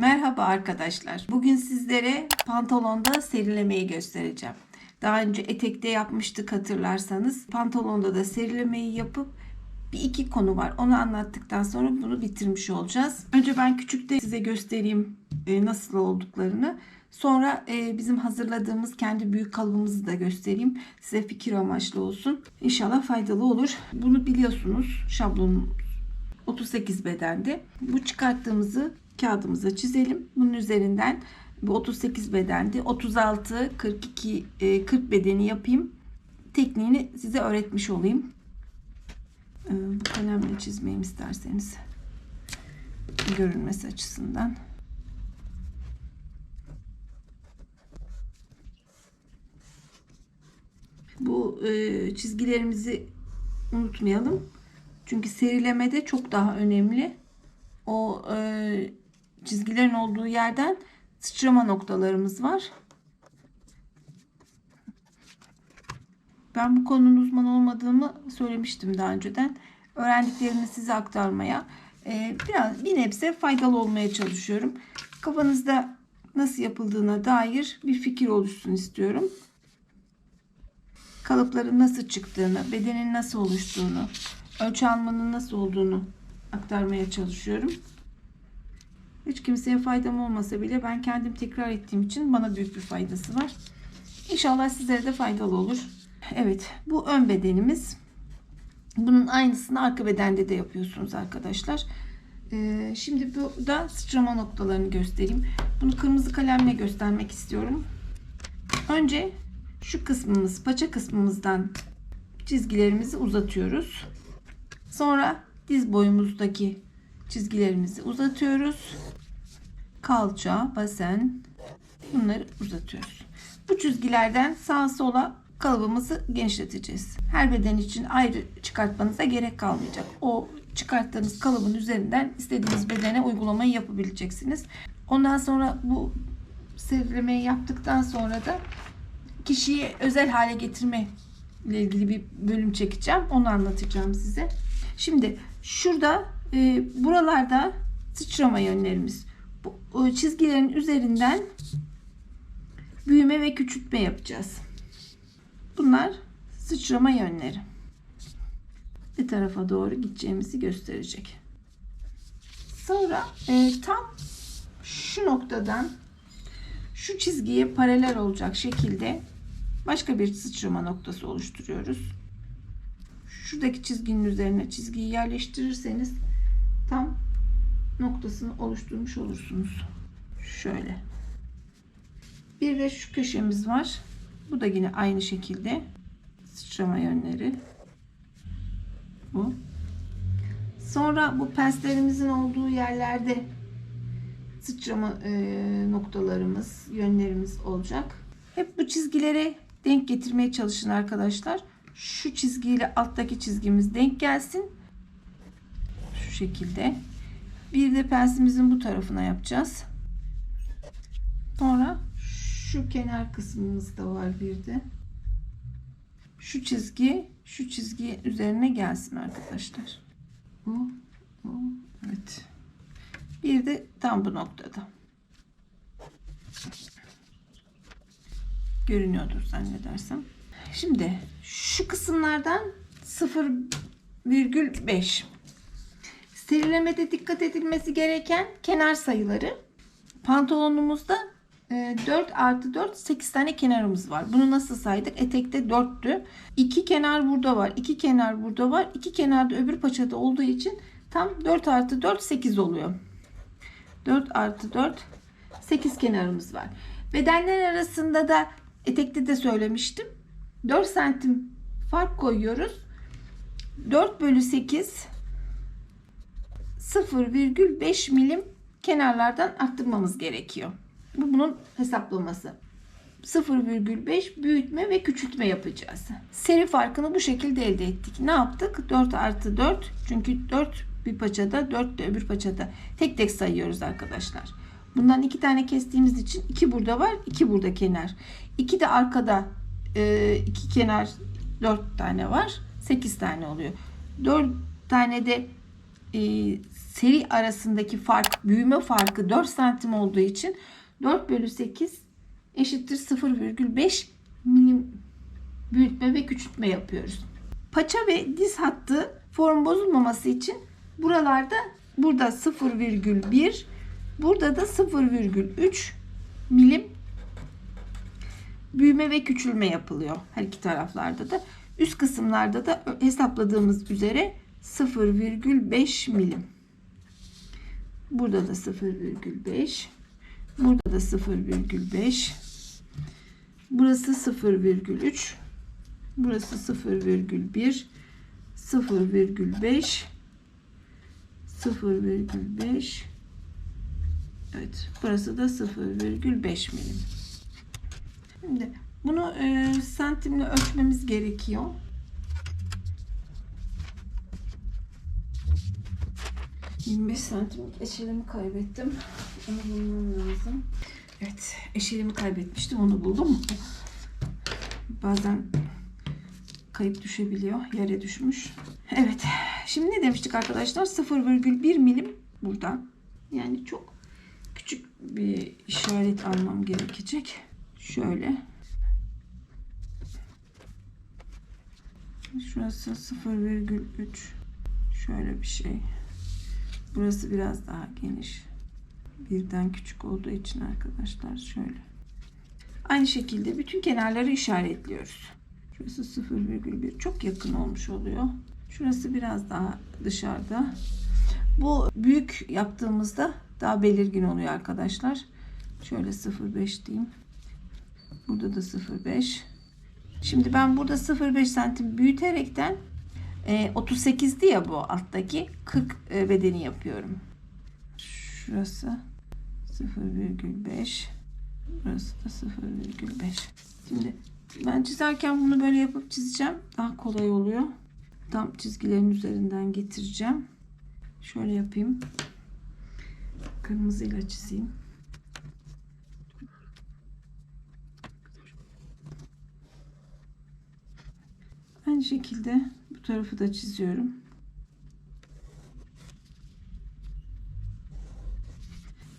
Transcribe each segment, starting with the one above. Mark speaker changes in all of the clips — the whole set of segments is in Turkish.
Speaker 1: Merhaba arkadaşlar. Bugün sizlere pantolonda serilemeyi göstereceğim. Daha önce etekte yapmıştık hatırlarsanız. Pantolonda da serilemeyi yapıp bir iki konu var. Onu anlattıktan sonra bunu bitirmiş olacağız. Önce ben küçükte size göstereyim e, nasıl olduklarını. Sonra e, bizim hazırladığımız kendi büyük kalıbımızı da göstereyim. Size fikir amaçlı olsun. İnşallah faydalı olur. Bunu biliyorsunuz. Şablonumuz 38 bedendi. Bu çıkarttığımızı kağıdımıza çizelim. Bunun üzerinden bu 38 bedendi. 36, 42, e, 40 bedeni yapayım. Tekniğini size öğretmiş olayım. E, Bu kalemle çizmeyeyim isterseniz. Görünmesi açısından. Bu e, çizgilerimizi unutmayalım. Çünkü serilemede çok daha önemli. O e, çizgilerin olduğu yerden sıçrama noktalarımız var. Ben bu konunun uzman olmadığımı söylemiştim daha önceden. Öğrendiklerimi size aktarmaya e, biraz bir nebze faydalı olmaya çalışıyorum. Kafanızda nasıl yapıldığına dair bir fikir oluşsun istiyorum. Kalıpların nasıl çıktığını, bedenin nasıl oluştuğunu, ölçü almanın nasıl olduğunu aktarmaya çalışıyorum. Hiç kimseye faydam olmasa bile ben kendim tekrar ettiğim için bana büyük bir faydası var. İnşallah sizlere de faydalı olur. Evet bu ön bedenimiz. Bunun aynısını arka bedende de yapıyorsunuz arkadaşlar. Ee, şimdi burada sıçrama noktalarını göstereyim. Bunu kırmızı kalemle göstermek istiyorum. Önce şu kısmımız paça kısmımızdan çizgilerimizi uzatıyoruz. Sonra diz boyumuzdaki çizgilerimizi uzatıyoruz. Kalça, basen bunları uzatıyoruz. Bu çizgilerden sağa sola kalıbımızı genişleteceğiz. Her beden için ayrı çıkartmanıza gerek kalmayacak. O çıkarttığınız kalıbın üzerinden istediğiniz bedene uygulamayı yapabileceksiniz. Ondan sonra bu serilemeyi yaptıktan sonra da kişiyi özel hale getirme ile ilgili bir bölüm çekeceğim. Onu anlatacağım size. Şimdi şurada e, buralarda sıçrama yönlerimiz. Bu o çizgilerin üzerinden büyüme ve küçültme yapacağız. Bunlar sıçrama yönleri. Bir tarafa doğru gideceğimizi gösterecek. Sonra e, tam şu noktadan şu çizgiye paralel olacak şekilde başka bir sıçrama noktası oluşturuyoruz. Şuradaki çizginin üzerine çizgiyi yerleştirirseniz tam noktasını oluşturmuş olursunuz. Şöyle. Bir de şu köşemiz var. Bu da yine aynı şekilde sıçrama yönleri. Bu. Sonra bu penslerimizin olduğu yerlerde sıçrama e, noktalarımız, yönlerimiz olacak. Hep bu çizgilere denk getirmeye çalışın arkadaşlar. Şu çizgiyle alttaki çizgimiz denk gelsin. Şekilde. Bir de pensimizin bu tarafına yapacağız. Sonra şu kenar kısmımız da var bir de. Şu çizgi şu çizgi üzerine gelsin arkadaşlar. Bu, bu, evet. Bir de tam bu noktada. Görünüyordur zannedersem. Şimdi şu kısımlardan 0,5 Serilemede dikkat edilmesi gereken kenar sayıları. Pantolonumuzda 4 artı 4 8 tane kenarımız var. Bunu nasıl saydık? Etekte 4'tü. 2 kenar burada var. 2 kenar burada var. 2 kenar da öbür paçada olduğu için tam 4 artı 4 8 oluyor. 4 artı 4 8 kenarımız var. Bedenler arasında da etekte de söylemiştim. 4 santim fark koyuyoruz. 4 bölü 8 0,5 milim kenarlardan arttırmamız gerekiyor. Bu bunun hesaplaması. 0,5 büyütme ve küçültme yapacağız. Seri farkını bu şekilde elde ettik. Ne yaptık? 4 artı 4. Çünkü 4 bir paçada 4 de öbür paçada. Tek tek sayıyoruz arkadaşlar. Bundan iki tane kestiğimiz için iki burada var. iki burada kenar. İki de arkada e, iki kenar 4 tane var. 8 tane oluyor. 4 tane de e, seri arasındaki fark, büyüme farkı 4 santim olduğu için 4 bölü 8 eşittir 0,5 milim büyütme ve küçültme yapıyoruz. Paça ve diz hattı form bozulmaması için buralarda burada 0,1 burada da 0,3 milim büyüme ve küçülme yapılıyor her iki taraflarda da. Üst kısımlarda da hesapladığımız üzere 0,5 milim. Burada da 0,5. Burada da 0,5. Burası 0,3. Burası 0,1. 0,5. 0,5. Evet, burası da 0,5 milim. Şimdi bunu e, santimle ölçmemiz gerekiyor. ...25 santim eşelimi kaybettim. Onu bulmam lazım. Evet, eşelimi kaybetmiştim. Onu buldum. Bazen kayıp düşebiliyor. Yere düşmüş. Evet. Şimdi ne demiştik arkadaşlar? 0,1 milim burada. Yani çok küçük bir işaret almam gerekecek. Şöyle. Şurası 0,3 şöyle bir şey. Burası biraz daha geniş. Birden küçük olduğu için arkadaşlar şöyle. Aynı şekilde bütün kenarları işaretliyoruz. Şurası 0,1 çok yakın olmuş oluyor. Şurası biraz daha dışarıda. Bu büyük yaptığımızda daha belirgin oluyor arkadaşlar. Şöyle 0,5 diyeyim. Burada da 0,5. Şimdi ben burada 0,5 santim büyüterekten e, 38'di ya bu alttaki 40 e, bedeni yapıyorum. Şurası 0,5. Burası da 0,5. Şimdi ben çizerken bunu böyle yapıp çizeceğim. Daha kolay oluyor. Tam çizgilerin üzerinden getireceğim. Şöyle yapayım. Kırmızıyla çizeyim. Aynı şekilde bu tarafı da çiziyorum.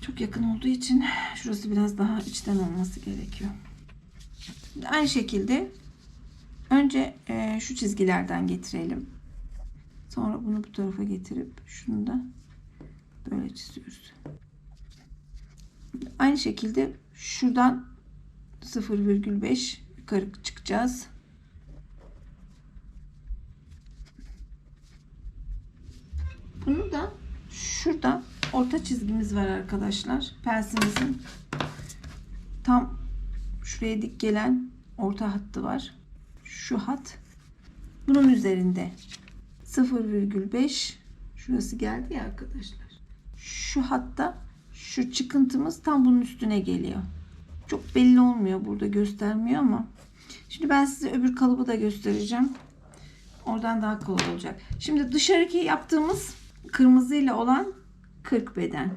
Speaker 1: Çok yakın olduğu için şurası biraz daha içten olması gerekiyor. Aynı şekilde önce e, şu çizgilerden getirelim. Sonra bunu bu tarafa getirip şunu da böyle çiziyoruz. Aynı şekilde şuradan 0,5 yukarı çıkacağız. Bunu da şurada orta çizgimiz var arkadaşlar. Pensimizin tam şuraya dik gelen orta hattı var. Şu hat bunun üzerinde 0,5 şurası geldi ya arkadaşlar. Şu hatta şu çıkıntımız tam bunun üstüne geliyor. Çok belli olmuyor burada göstermiyor ama şimdi ben size öbür kalıbı da göstereceğim. Oradan daha kolay olacak. Şimdi dışarıki yaptığımız kırmızıyla olan 40 beden.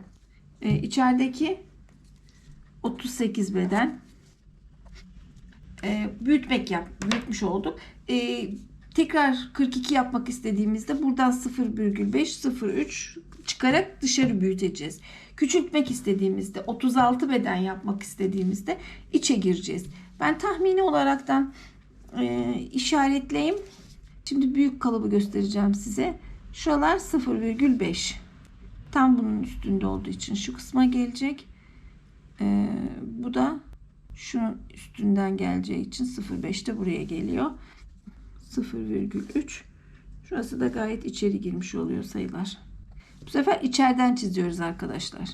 Speaker 1: Ee, içerideki 38 beden. Ee, büyütmek yap, büyütmüş olduk. Ee, tekrar 42 yapmak istediğimizde buradan 0,5 0,3 çıkarak dışarı büyüteceğiz. Küçültmek istediğimizde 36 beden yapmak istediğimizde içe gireceğiz. Ben tahmini olaraktan e, işaretleyeyim. Şimdi büyük kalıbı göstereceğim size. Şuralar 0,5. Tam bunun üstünde olduğu için şu kısma gelecek. Ee, bu da şunun üstünden geleceği için 0,5 de buraya geliyor. 0,3. Şurası da gayet içeri girmiş oluyor sayılar. Bu sefer içeriden çiziyoruz arkadaşlar.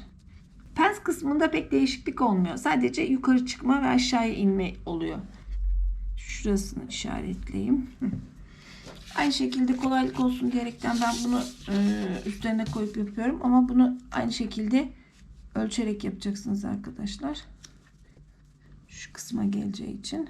Speaker 1: Pens kısmında pek değişiklik olmuyor. Sadece yukarı çıkma ve aşağıya inme oluyor. Şurasını işaretleyeyim. Aynı şekilde kolaylık olsun diyerekten ben bunu e, üstlerine koyup yapıyorum. Ama bunu aynı şekilde ölçerek yapacaksınız arkadaşlar. Şu kısma geleceği için.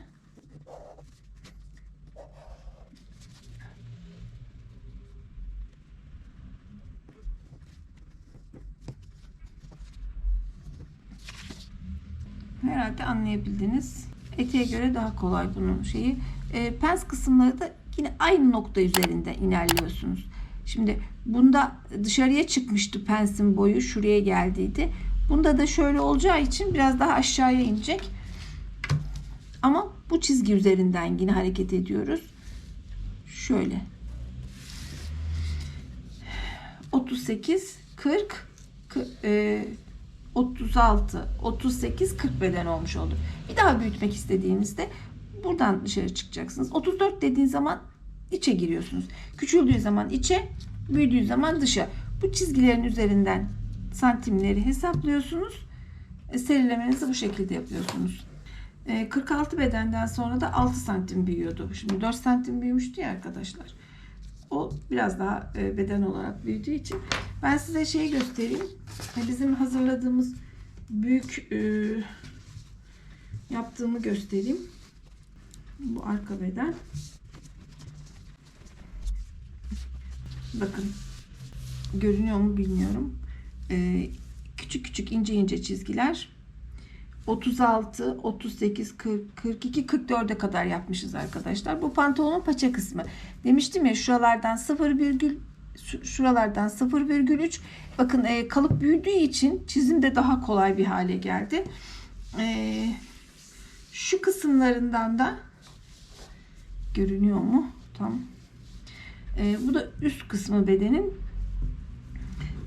Speaker 1: Herhalde anlayabildiniz. Eteğe göre daha kolay bunun şeyi. E, pens kısımları da yine aynı nokta üzerinde ilerliyorsunuz. Şimdi bunda dışarıya çıkmıştı pensin boyu şuraya geldiydi. Bunda da şöyle olacağı için biraz daha aşağıya inecek. Ama bu çizgi üzerinden yine hareket ediyoruz. Şöyle. 38, 40, kı- e, 36, 38, 40 beden olmuş oldu. Bir daha büyütmek istediğinizde buradan dışarı çıkacaksınız. 34 dediğin zaman içe giriyorsunuz. Küçüldüğü zaman içe, büyüdüğü zaman dışa. Bu çizgilerin üzerinden santimleri hesaplıyorsunuz. E, serilemenizi bu şekilde yapıyorsunuz. E, 46 bedenden sonra da 6 santim büyüyordu. Şimdi 4 santim büyümüştü ya arkadaşlar. O biraz daha e, beden olarak büyüdüğü için. Ben size şeyi göstereyim. E, Bizim hazırladığımız büyük e, yaptığımı göstereyim. Bu arka beden. Bakın. Görünüyor mu bilmiyorum. E, küçük küçük ince ince çizgiler. 36, 38, 40, 42, 44'e kadar yapmışız arkadaşlar. Bu pantolonun paça kısmı. Demiştim ya şuralardan 0, virgül, şu- şuralardan 0,3. Bakın e, kalıp büyüdüğü için çizim de daha kolay bir hale geldi. E, şu kısımlarından da görünüyor mu? Tam. E, bu da üst kısmı bedenin.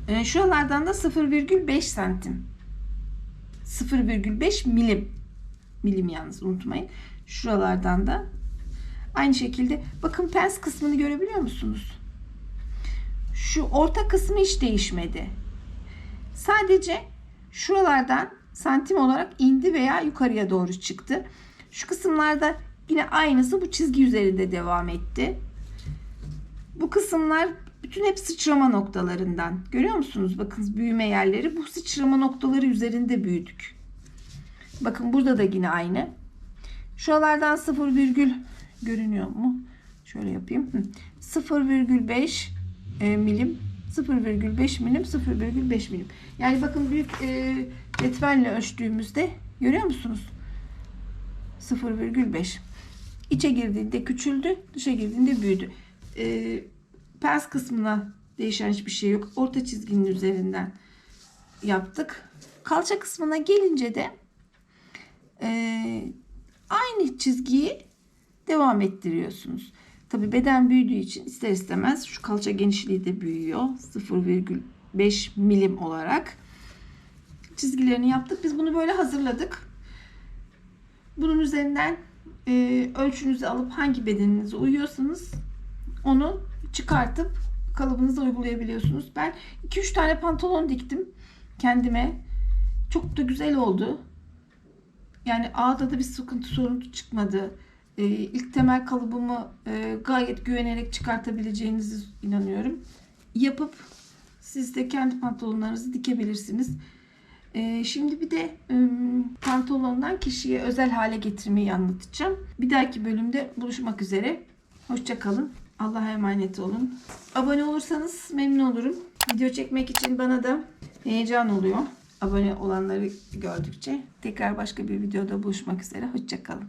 Speaker 1: E, şuralardan da 0,5 santim. 0,5 milim. Milim yalnız unutmayın. Şuralardan da aynı şekilde bakın pens kısmını görebiliyor musunuz? Şu orta kısmı hiç değişmedi. Sadece şuralardan santim olarak indi veya yukarıya doğru çıktı. Şu kısımlarda yine aynısı bu çizgi üzerinde devam etti. Bu kısımlar bütün hep sıçrama noktalarından. Görüyor musunuz? Bakın büyüme yerleri. Bu sıçrama noktaları üzerinde büyüdük. Bakın burada da yine aynı. Şuralardan 0 virgül görünüyor mu? Şöyle yapayım. Hı. 0,5 e, milim 0,5 milim 0,5 milim. Yani bakın büyük e, cetvenle ölçtüğümüzde görüyor musunuz? 0,5. İçe girdiğinde küçüldü, dışa girdiğinde büyüdü. E, pens kısmına değişen hiçbir şey yok. Orta çizginin üzerinden yaptık. Kalça kısmına gelince de e, aynı çizgiyi devam ettiriyorsunuz. Tabi beden büyüdüğü için ister istemez şu kalça genişliği de büyüyor. 0,5 milim olarak çizgilerini yaptık. Biz bunu böyle hazırladık. Bunun üzerinden e, ölçünüzü alıp hangi bedeninize uyuyorsanız onu çıkartıp kalıbınıza uygulayabiliyorsunuz. Ben 2-3 tane pantolon diktim kendime. Çok da güzel oldu. Yani ağda da bir sıkıntı sorun çıkmadı. Ee, ilk temel kalıbımı e, gayet güvenerek çıkartabileceğinizi inanıyorum. Yapıp siz de kendi pantolonlarınızı dikebilirsiniz. Ee, şimdi bir de pantolondan kişiye özel hale getirmeyi anlatacağım. Bir dahaki bölümde buluşmak üzere. Hoşçakalın. Allah'a emanet olun. Abone olursanız memnun olurum. Video çekmek için bana da heyecan oluyor. Abone olanları gördükçe. Tekrar başka bir videoda buluşmak üzere. Hoşçakalın.